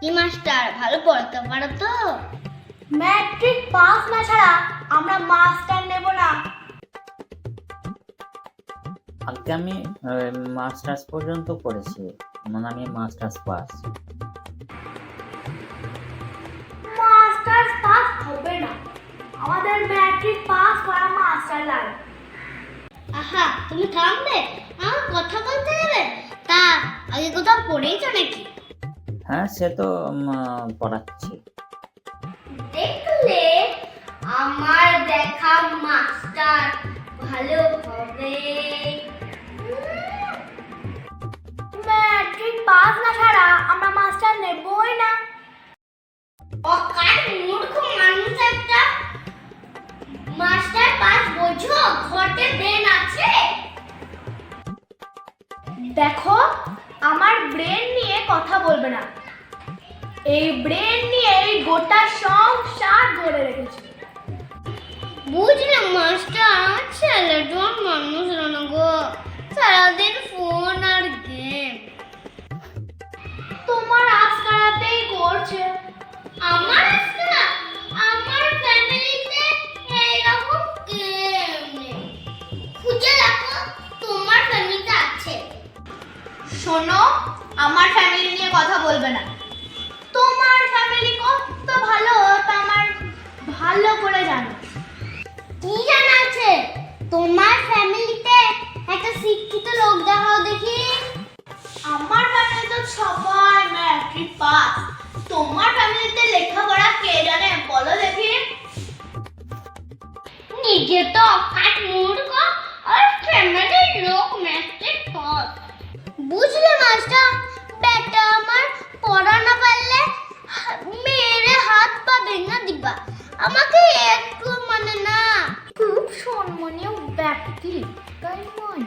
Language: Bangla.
কি মাস্টার? ভালো পড়াতে পারো তো ম্যাট্রিক পাস না ছাড়া আমরা মাস্টার নেব না। আগে আমি মাস্টার্স পর্যন্ত করেছি। মানে আমি মাস্টার্স পাস। মাস্টার্স পাস হবে না। আমাদের ম্যাট্রিক পাস করা মাস্টার লাগে। আহা তুমি থামবে আমার কথা বলতে হবে তা আগে কোথাও পড়েইছো নাকি। হ্যাঁ সে তো পড়াচ্ছি। দেখলে আমার দেখা মাস্টার ভালো হবে। ম্যাট্রিক পাস না ছাড়া আমরা মাস্টার নেবই না। অকাল মূর্খ মানুষ একটা মাস্টার পাস বোঝো ঘটে দেন আছে? দেখো, আমার ব্রেন নিয়ে কথা বলবে না। এই ব্রেন নিয়ে এই গোটা সংসার ধরে রেখেছি। বুঝলে মাস্টার আমার ছেলেটা মানুষ না গো। সারাদিন ফোন আর গেম তোমার আজকারাতেই করছে। আমার আমার ফ্যামিলিতে এইরকম গেম নেই। খুঁজে দেখো তোমার ফ্যামিলিতে আছে। শোনো আমার ফ্যামিলি নিয়ে কথা বলবে না। ভালো করে জানো। কি জানা আছে? তোমার ফ্যামিলিতে একটা শিক্ষিত লোক দেখাও দেখি। আমার ফ্যামিলি তো সবাই ম্যাট্রিক পাস। তোমার ফ্যামিলিতে লেখাপড়া কে জানে? বলো দেখি। নিজে তো অকাট মূর্খ। আর ফ্যামিলির লোক আমাকে একটু মানে না খুব সম্মানীয় ব্যক্তি তাই নয়?